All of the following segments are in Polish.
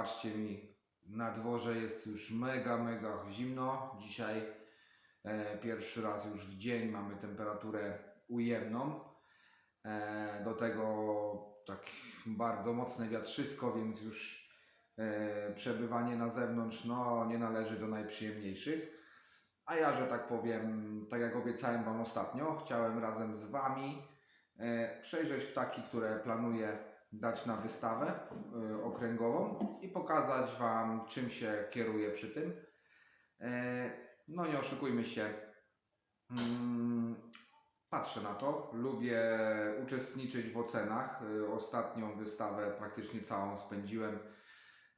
wybaczcie mi, na dworze jest już mega, mega zimno. Dzisiaj e, pierwszy raz już w dzień mamy temperaturę ujemną. E, do tego tak bardzo mocne wiatrzysko, więc już e, przebywanie na zewnątrz no, nie należy do najprzyjemniejszych. A ja, że tak powiem, tak jak obiecałem Wam ostatnio, chciałem razem z Wami e, przejrzeć ptaki, które planuję dać na wystawę e, okręgową i pokazać Wam, czym się kieruję przy tym. E, no nie oszukujmy się, mm, patrzę na to, lubię uczestniczyć w ocenach. E, Ostatnią wystawę praktycznie całą spędziłem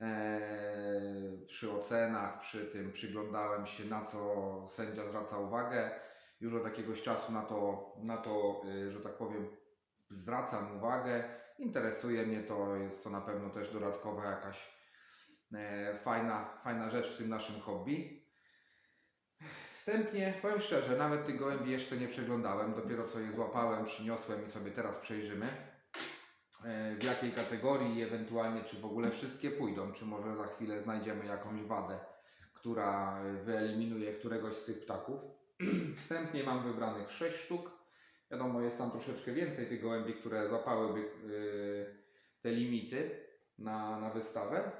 e, przy ocenach, przy tym przyglądałem się na co sędzia zwraca uwagę. Już od jakiegoś czasu na to, na to e, że tak powiem, zwracam uwagę. Interesuje mnie to, jest to na pewno też dodatkowa jakaś e, fajna, fajna rzecz w tym naszym hobby. Wstępnie, powiem szczerze, nawet tych gołębi jeszcze nie przeglądałem, dopiero co je złapałem, przyniosłem i sobie teraz przejrzymy e, w jakiej kategorii i ewentualnie czy w ogóle wszystkie pójdą, czy może za chwilę znajdziemy jakąś wadę, która wyeliminuje któregoś z tych ptaków. Wstępnie mam wybranych 6 sztuk. Wiadomo, jest tam troszeczkę więcej tych gołębi, które złapałyby yy, te limity na, na wystawę.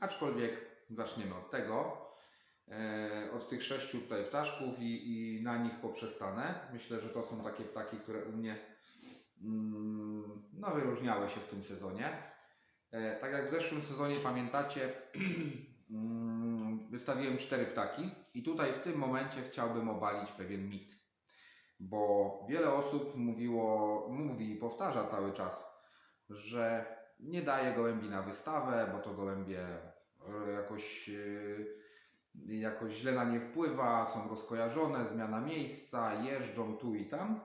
Aczkolwiek zaczniemy od tego. E, od tych sześciu tutaj ptaszków i, i na nich poprzestanę. Myślę, że to są takie ptaki, które u mnie mm, no, wyróżniały się w tym sezonie. E, tak jak w zeszłym sezonie pamiętacie, mm, wystawiłem cztery ptaki i tutaj w tym momencie chciałbym obalić pewien mit. Bo wiele osób mówiło, mówi i powtarza cały czas, że nie daje gołębi na wystawę, bo to gołębie e, jakoś e, jakoś źle na nie wpływa, są rozkojarzone, zmiana miejsca, jeżdżą tu i tam.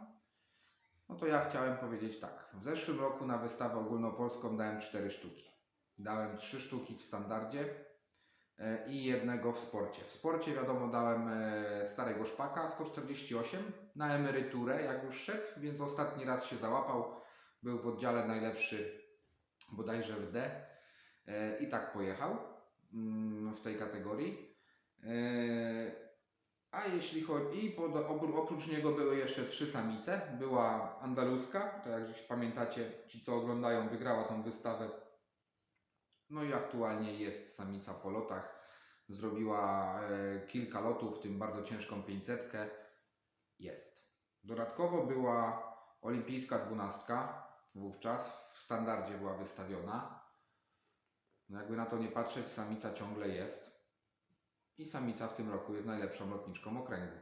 No to ja chciałem powiedzieć tak. W zeszłym roku na wystawę ogólnopolską dałem 4 sztuki. Dałem 3 sztuki w standardzie i jednego w sporcie. W sporcie wiadomo dałem e, starego szpaka 148 na emeryturę jak już szedł, więc ostatni raz się załapał. Był w oddziale najlepszy bodajże w D e, i tak pojechał mm, w tej kategorii. A jeśli chodzi, i pod, opró- oprócz niego były jeszcze trzy samice. Była andaluska, to jak pamiętacie, ci co oglądają, wygrała tą wystawę. No i aktualnie jest samica po lotach. Zrobiła e, kilka lotów, w tym bardzo ciężką 500. Jest. Dodatkowo była olimpijska dwunastka, wówczas w standardzie była wystawiona. No jakby na to nie patrzeć, samica ciągle jest. I samica w tym roku jest najlepszą lotniczką okręgu.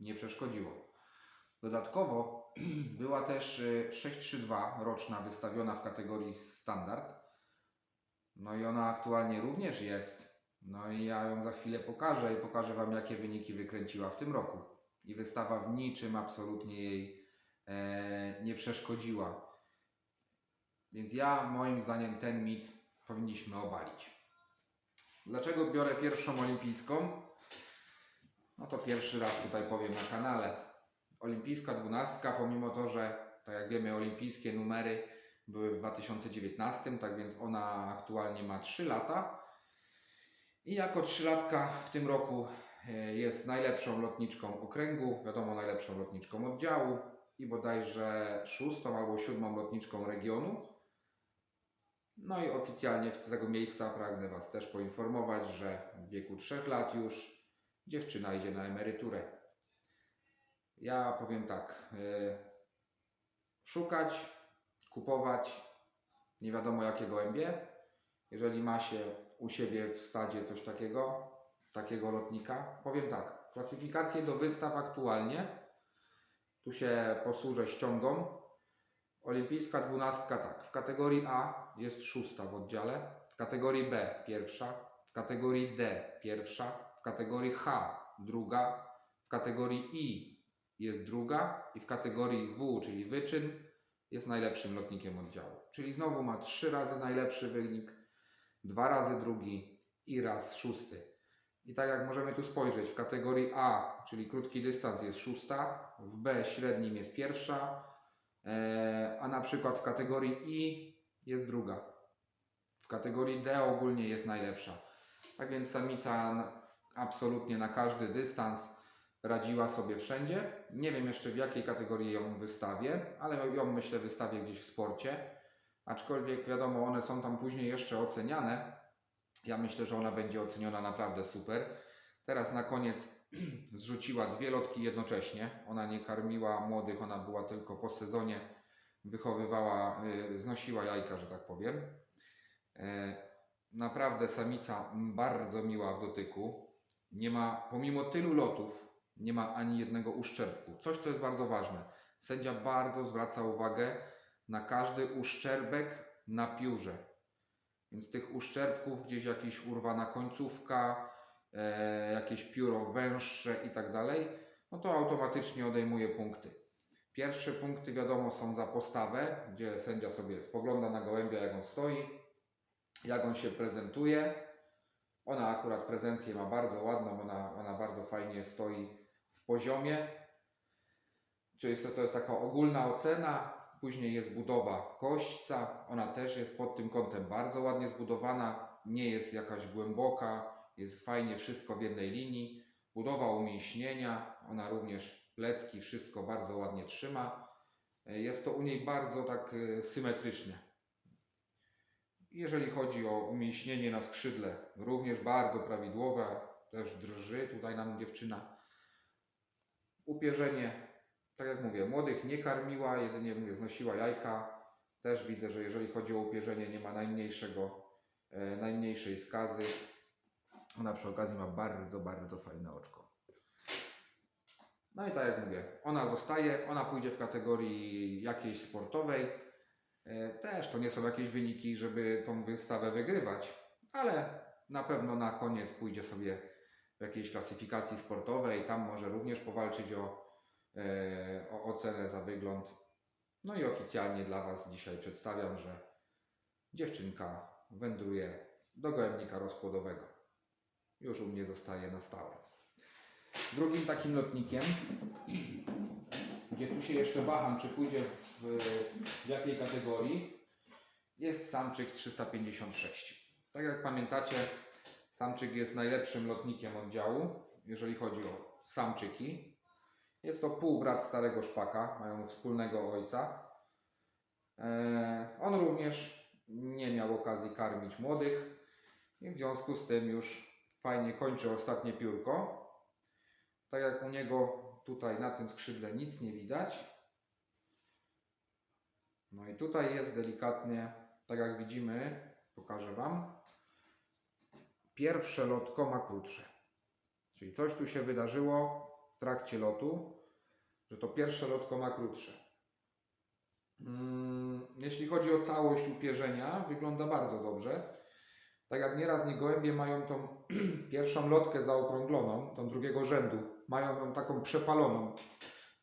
Nie przeszkodziło. Dodatkowo była też y, 632 roczna wystawiona w kategorii standard. No i ona aktualnie również jest. No i ja ją za chwilę pokażę i pokażę Wam jakie wyniki wykręciła w tym roku. I wystawa w niczym absolutnie jej e, nie przeszkodziła. Więc ja moim zdaniem ten mit powinniśmy obalić. Dlaczego biorę pierwszą olimpijską? No to pierwszy raz tutaj powiem na kanale. Olimpijska dwunastka, pomimo to, że tak jak wiemy, olimpijskie numery były w 2019, tak więc ona aktualnie ma 3 lata. I jako trzylatka w tym roku e, jest najlepszą lotniczką okręgu, wiadomo, najlepszą lotniczką oddziału i bodajże szóstą albo siódmą lotniczką regionu. No i oficjalnie z tego miejsca pragnę Was też poinformować, że w wieku 3 lat już dziewczyna idzie na emeryturę. Ja powiem tak, yy, szukać, kupować nie wiadomo jakie gołębie. Jeżeli ma się u siebie w stadzie coś takiego, takiego lotnika, powiem tak, klasyfikacje do wystaw aktualnie, tu się posłużę ściągą, Olimpijska dwunastka tak. W kategorii A jest szósta w oddziale, w kategorii B pierwsza, w kategorii D pierwsza, w kategorii H druga, w kategorii I jest druga i w kategorii W, czyli wyczyn, jest najlepszym lotnikiem oddziału. Czyli znowu ma trzy razy najlepszy wynik, dwa razy drugi i raz szósty. I tak jak możemy tu spojrzeć, w kategorii A, czyli krótki dystans jest szósta, w B średnim jest pierwsza, E, a na przykład w kategorii I jest druga. W kategorii D ogólnie jest najlepsza. Tak więc samica absolutnie na każdy dystans radziła sobie wszędzie. Nie wiem jeszcze w jakiej kategorii ją wystawię, ale ją myślę wystawię gdzieś w sporcie. Aczkolwiek wiadomo, one są tam później jeszcze oceniane. Ja myślę, że ona będzie oceniona naprawdę super. Teraz na koniec zrzuciła dwie lotki jednocześnie. Ona nie karmiła młodych, ona była tylko po sezonie, wychowywała, y, znosiła jajka, że tak powiem. E, Naprawdę samica bardzo miła w dotyku. Nie ma, pomimo tylu lotów, nie ma ani jednego uszczerbku. Coś, co jest bardzo ważne. Sędzia bardzo zwraca uwagę na każdy uszczerbek na piórze. Więc tych uszczerbków, gdzieś jakaś urwana końcówka, e, jakieś pióro węższe i tak dalej, no to automatycznie odejmuje punkty. Pierwsze punkty wiadomo są za postawę, gdzie sędzia sobie spogląda na gołębia jak on stoi, jak on się prezentuje. Ona akurat prezencję ma bardzo ładną, ona, ona bardzo fajnie stoi poziomie. Czyli to, jest taka ogólna ocena. Później jest budowa kośćca. Ona też jest pod tym kątem bardzo ładnie zbudowana. Nie jest jakaś głęboka. Jest fajnie wszystko w jednej linii. Budowa umięśnienia. Ona również plecki, wszystko bardzo ładnie trzyma. Jest to u niej bardzo tak y, symetrycznie. Jeżeli chodzi o umięśnienie na skrzydle, również bardzo prawidłowe, też drży tutaj nam dziewczyna. Upierzenie, tak jak mówię, młodych nie karmiła, jedynie mówię, znosiła jajka. Też widzę, że jeżeli chodzi o upierzenie, nie ma najmniejszego, e, najmniejszej skazy. Ona przy okazji ma bardzo, bardzo fajne oczko. No i tak jak mówię, ona zostaje, ona pójdzie w kategorii jakiejś sportowej. E, Też to nie są jakieś wyniki, żeby tą wystawę wygrywać, ale na pewno na koniec pójdzie sobie w jakiejś klasyfikacji sportowej. Tam może również powalczyć o, e, o ocenę za wygląd. No i oficjalnie dla Was dzisiaj przedstawiam, że dziewczynka wędruje do gołębnika rozpłodowego. Już u mnie zostaje na stałe. Drugim takim lotnikiem gdzie tu się jeszcze waham, czy pójdzie w, w jakiej kategorii, jest samczyk 356. Tak jak pamiętacie, samczyk jest najlepszym lotnikiem oddziału, jeżeli chodzi o samczyki. Jest to półbrat starego szpaka, mają wspólnego ojca. E, on również nie miał okazji karmić młodych i w związku z tym już fajnie kończy ostatnie piórko. Tak jak u niego tutaj na tym skrzydle nic nie widać. No i tutaj jest delikatnie, tak jak widzimy, pokażę Wam. Pierwsze lotko ma krótsze. Czyli coś tu się wydarzyło w trakcie lotu, że to pierwsze lotko ma krótsze. Mm, Jeśli chodzi o całość upierzenia, wygląda bardzo dobrze. Tak jak nieraz nie gołębie mają tą pierwszą lotkę zaokrągloną, tą drugiego rzędu, mają ją taką przepaloną.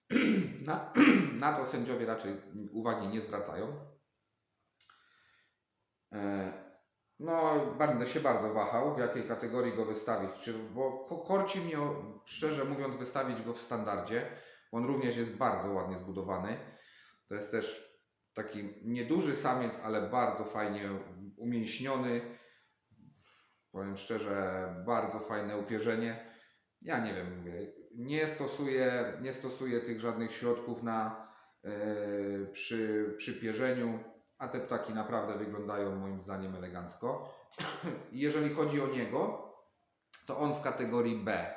Na, na to sędziowie raczej uwagi nie zwracają. E, No, będę się bardzo wahał, w jakiej kategorii go wystawić. Czy, bo ko- korci mnie, szczerze mówiąc, wystawić go w standardzie. On również jest bardzo ładnie zbudowany. To jest też taki nieduży samiec, ale bardzo fajnie umięśniony. Powiem szczerze, bardzo fajne upierzenie. Ja nie wiem, mówię, nie stosuję, nie stosuję tych żadnych środków na, yy, przy, przy pierzeniu, a te ptaki naprawdę wyglądają moim zdaniem elegancko. Jeżeli chodzi o niego, to on w kategorii B,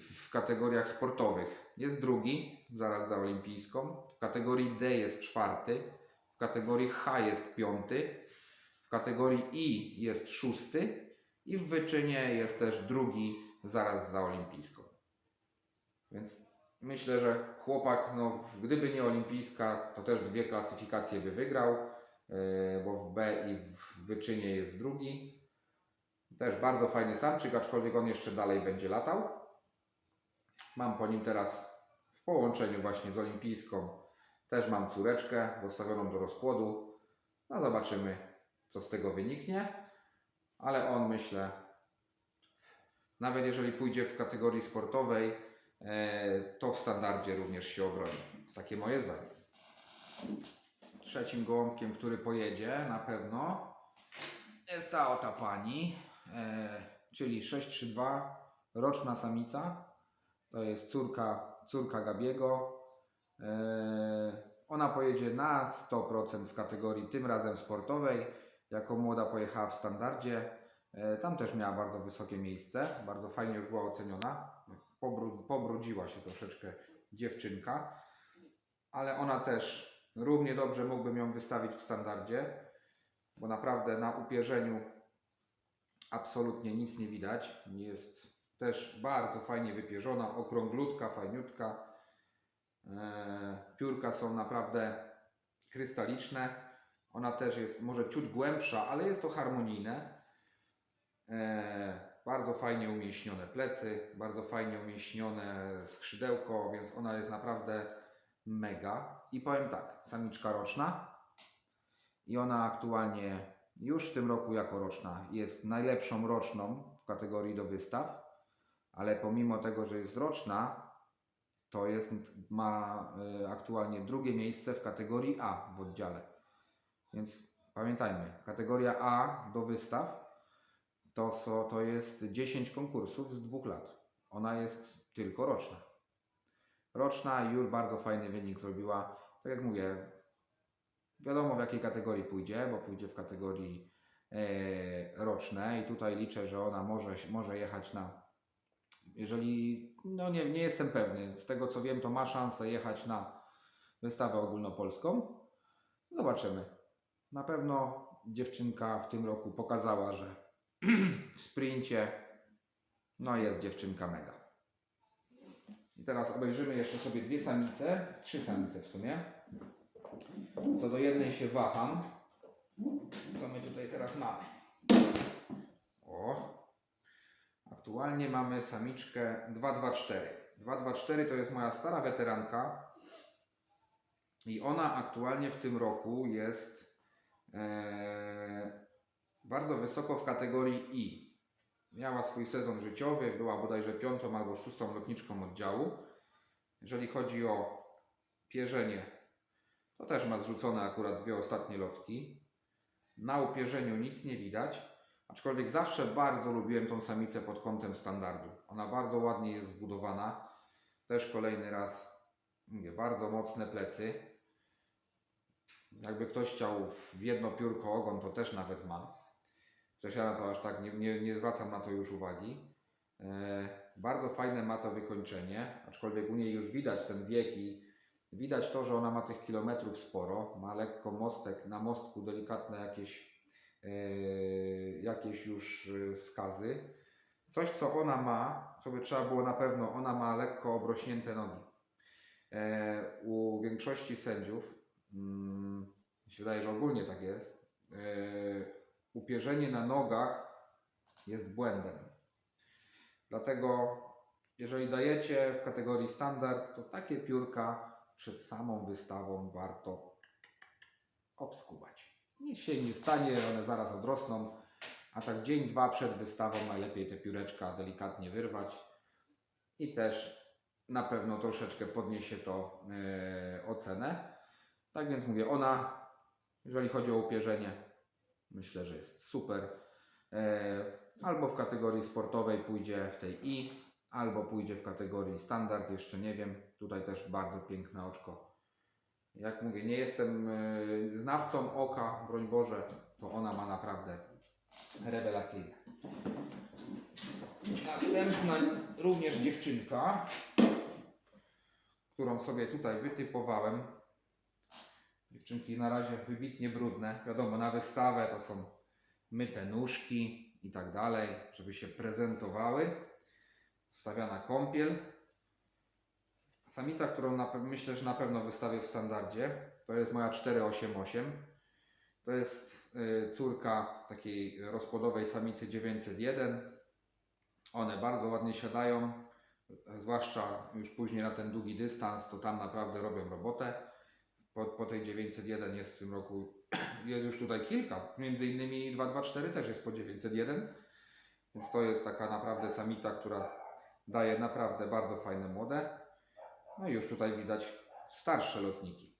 w kategoriach sportowych jest drugi, zaraz za olimpijską, w kategorii D jest czwarty, w kategorii H jest piąty, w kategorii I jest szósty. I w wyczynie jest też drugi, zaraz za olimpijską. Więc myślę, że chłopak, no, gdyby nie olimpijska, to też dwie klasyfikacje by wygrał, yy, bo w B i w wyczynie jest drugi. Też bardzo fajny samczyk, aczkolwiek on jeszcze dalej będzie latał. Mam po nim teraz w połączeniu właśnie z olimpijską też mam córeczkę dostawioną do rozpłodu. No zobaczymy, co z tego wyniknie. Ale on myślę, nawet jeżeli pójdzie w kategorii sportowej, e, to w standardzie również się obroni. Takie moje zdanie. trzecim gołąbkiem, który pojedzie na pewno, jest ta oto pani, e, czyli 632, roczna samica. To jest córka, córka Gabiego. E, ona pojedzie na 100% w kategorii tym razem sportowej. Jako młoda pojechała w standardzie. E, Tam też miała bardzo wysokie miejsce. Bardzo fajnie już była oceniona. Pobru- Pobrudziła się troszeczkę dziewczynka. Ale ona też równie dobrze mógłbym ją wystawić w standardzie. Bo naprawdę na upierzeniu absolutnie nic nie widać. Jest też bardzo fajnie wypierzona, okrąglutka, fajniutka. E, Piórka są naprawdę krystaliczne. Ona też jest może ciut głębsza, ale jest to harmonijne. E, Bardzo fajnie umieśnione plecy, bardzo fajnie umieśnione skrzydełko, więc ona jest naprawdę mega. I powiem tak, samiczka roczna i ona aktualnie już w tym roku jako roczna jest najlepszą roczną w kategorii do wystaw, ale pomimo tego, że jest roczna, to jest, ma y, aktualnie drugie miejsce w kategorii A w oddziale. Więc pamiętajmy, kategoria A do wystaw to, so, to jest 10 konkursów z dwóch lat. Ona jest tylko roczna. Roczna już bardzo fajny wynik zrobiła. Tak jak mówię, wiadomo w jakiej kategorii pójdzie, bo pójdzie w kategorii e, i tutaj liczę, że ona może, może jechać na jeżeli, no nie, nie jestem pewny, z tego co wiem, to ma szansę jechać na wystawę ogólnopolską. Zobaczymy. Na pewno dziewczynka w tym roku pokazała, że w sprincie no jest dziewczynka mega. I teraz obejrzymy jeszcze sobie dwie samice, trzy samice w sumie. Co do jednej się waham. Co my tutaj teraz mamy? O, Aktualnie mamy samiczkę 224. 224 to jest moja stara weteranka i ona aktualnie w tym roku jest e, bardzo wysoko w kategorii I. Miała swój sezon życiowy, była bodajże piątą albo szóstą lotniczką oddziału. Jeżeli chodzi o pierzenie, to też ma zrzucone akurat dwie ostatnie lotki. Na upierzeniu nic nie widać. Aczkolwiek zawsze bardzo lubiłem tą samicę pod kątem standardu. Ona bardzo ładnie jest zbudowana. Też kolejny raz, mówię, bardzo mocne plecy. Jakby ktoś chciał w jedno piórko ogon, to też nawet ma. Chociaż ja na to aż tak nie, nie, nie zwracam na to już uwagi. E, bardzo fajne ma to wykończenie, aczkolwiek u niej już widać ten wiek i widać to, że ona ma tych kilometrów sporo. Ma lekko mostek, na mostku delikatne jakieś e, jakieś już e, skazy. Coś, co ona ma, co by trzeba było na pewno, ona ma lekko obrośnięte nogi. U większości sędziów, mm, mi się wydaje, że ogólnie tak jest, upierzenie na nogach jest błędem. Dlatego, jeżeli dajecie w kategorii standard, to takie piórka przed samą wystawą warto obskubać. Nic się nie stanie, one zaraz odrosną, a tak dzień, dwa przed wystawą najlepiej te pióreczka delikatnie wyrwać i też na pewno troszeczkę podniesie to e, ocenę. Tak więc mówię, ona, jeżeli chodzi o upierzenie, myślę, że jest super. E, albo w kategorii sportowej pójdzie w tej I, albo pójdzie w kategorii standard, jeszcze nie wiem. Tutaj też bardzo piękne oczko. Jak mówię, nie jestem e, znawcą oka, broń Boże, to ona ma naprawdę rewelacyjne. Następna również dziewczynka, którą sobie tutaj wytypowałem. Dziewczynki na razie wybitnie brudne. Wiadomo, na wystawę to są myte nóżki i tak dalej, żeby się prezentowały. Stawiana kąpiel. Samica, którą na, myślę, że na pewno wystawię w standardzie, to jest moja 488. To jest y, córka takiej rozpłodowej samicy 901. One bardzo ładnie siadają, zwłaszcza już później na ten długi dystans, to tam naprawdę robią robotę. Po, po tej 901 jest w tym roku, jest już tutaj kilka, między innymi 224 też jest po 901, więc to jest taka naprawdę samica, która daje naprawdę bardzo fajne młode. No i już tutaj widać starsze lotniki.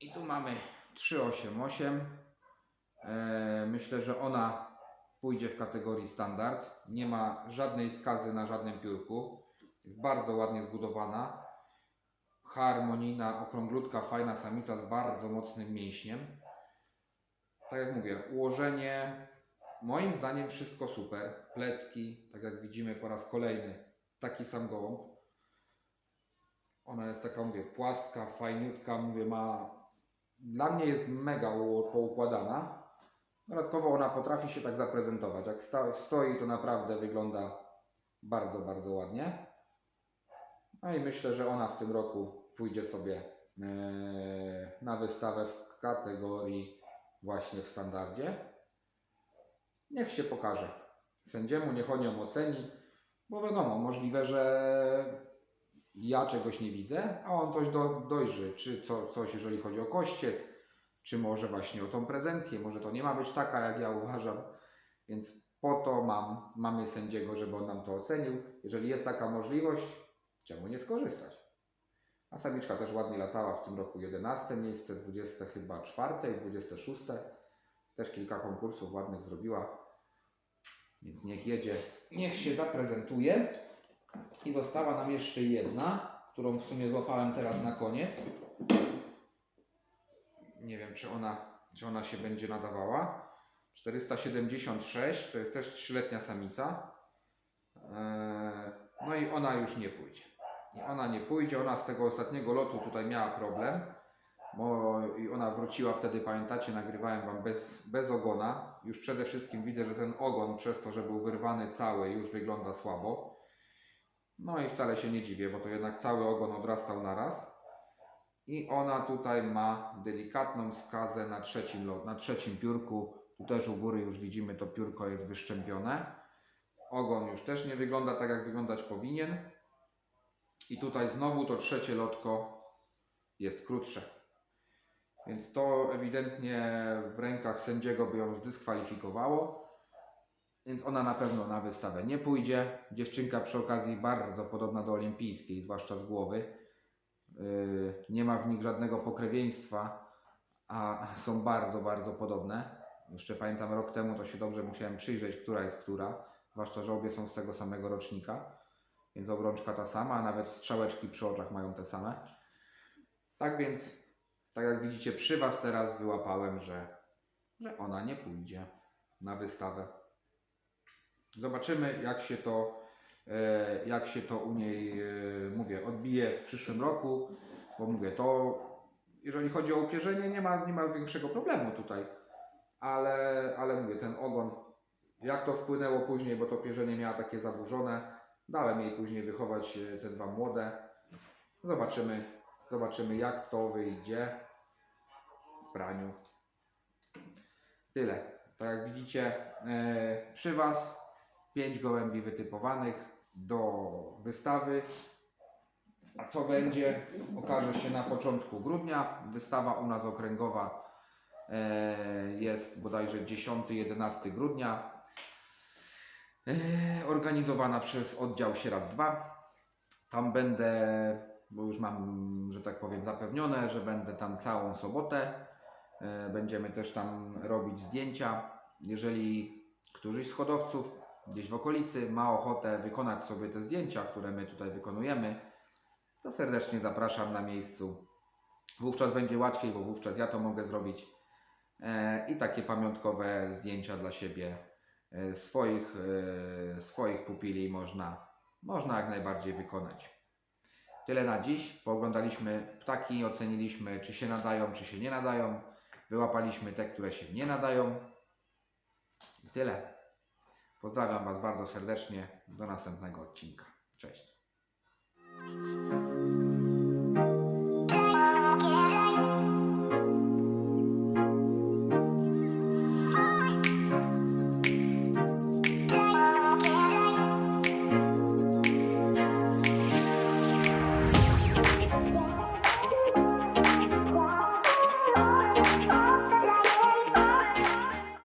I tu mamy 388. E, myślę, że ona pójdzie w kategorii standard. Nie ma żadnej skazy na żadnym piórku. Jest bardzo ładnie zbudowana. Harmonijna, okrąglutka, fajna samica z bardzo mocnym mięśniem. Tak jak mówię, ułożenie moim zdaniem wszystko super. Plecki, tak jak widzimy po raz kolejny, taki sam gołąb. Ona jest taka, mówię, płaska, fajniutka, mówię, ma... Dla mnie jest mega poukładana. Dodatkowo ona potrafi się tak zaprezentować. Jak stoi, to naprawdę wygląda bardzo, bardzo ładnie. No i myślę, że ona w tym roku pójdzie sobie e, na wystawę w kategorii właśnie w standardzie. Niech się pokaże sędziemu, niech on ją oceni, bo wiadomo, możliwe, że ja czegoś nie widzę, a on coś do, dojrzy, czy co, coś jeżeli chodzi o kościec, czy może właśnie o tą prezencję, może to nie ma być taka, jak ja uważam, więc po to mam, mamy sędziego, żeby on nam to ocenił. Jeżeli jest taka możliwość, czemu nie skorzystać? A samiczka też ładnie latała w tym roku 11 miejsce, 20 chyba 4, 26. Też kilka konkursów ładnych zrobiła. Więc niech jedzie, niech się zaprezentuje. I została nam jeszcze jedna, którą w sumie złapałem teraz na koniec. Nie wiem, czy ona, czy ona się będzie nadawała. 476 to jest też trzyletnia samica. Eee, No i ona już nie pójdzie. I ona nie pójdzie, ona z tego ostatniego lotu tutaj miała problem, bo i ona wróciła wtedy, pamiętacie, nagrywałem Wam bez, bez ogona. Już przede wszystkim widzę, że ten ogon przez to, że był wyrwany cały, już wygląda słabo. No i wcale się nie dziwię, bo to jednak cały ogon odrastał naraz. I ona tutaj ma delikatną skazę na trzecim, lot, na trzecim piórku. Tu też u góry już widzimy, to piórko jest wyszczępione. Ogon już też nie wygląda tak, jak wyglądać powinien. I tutaj znowu to trzecie lotko jest krótsze. Więc to ewidentnie w rękach sędziego by ją zdyskwalifikowało. Więc ona na pewno na wystawę nie pójdzie. Dziewczynka przy okazji bardzo podobna do olimpijskiej, zwłaszcza z głowy. Yy, nie ma w nich żadnego pokrewieństwa, a są bardzo, bardzo podobne. Jeszcze pamiętam rok temu to się dobrze musiałem przyjrzeć, która jest która. Zwłaszcza, że obie są z tego samego rocznika. Więc obrączka ta sama, a nawet strzałeczki przy oczach mają te same. Tak więc, tak jak widzicie, przy Was teraz wyłapałem, że, że ona nie pójdzie na wystawę. Zobaczymy, jak się to, e, jak się to u niej, e, mówię, odbije w przyszłym roku, bo mówię, to jeżeli chodzi o upierzenie, nie ma, nie ma większego problemu tutaj, ale, ale mówię, ten ogon, jak to wpłynęło później, bo to pierzenie miała takie zaburzone, dałem jej później wychować e, te dwa młode. Zobaczymy, zobaczymy jak to wyjdzie w praniu. Tyle. Tak jak widzicie, e, przy Was pięć gołębi wytypowanych do wystawy. A co będzie, okaże się na początku grudnia. Wystawa u nas okręgowa e, jest bodajże 10-11 grudnia. E, organizowana przez oddział Sieraz 2. Tam będę, bo już mam, że tak powiem, zapewnione, że będę tam całą sobotę. E, Będziemy też tam robić zdjęcia. Jeżeli któryś z hodowców gdzieś w okolicy ma ochotę wykonać sobie te zdjęcia, które my tutaj wykonujemy, to serdecznie zapraszam na miejscu. Wówczas będzie łatwiej, bo wówczas ja to mogę zrobić. E, I takie pamiątkowe zdjęcia dla siebie swoich, e, swoich pupili można, można jak najbardziej wykonać. Tyle na dziś. Pooglądaliśmy ptaki, oceniliśmy, czy się nadają, czy się nie nadają. Wyłapaliśmy te, które się nie nadają. I tyle. Pozdrawiam Was bardzo serdecznie. Do następnego odcinka. Cześć.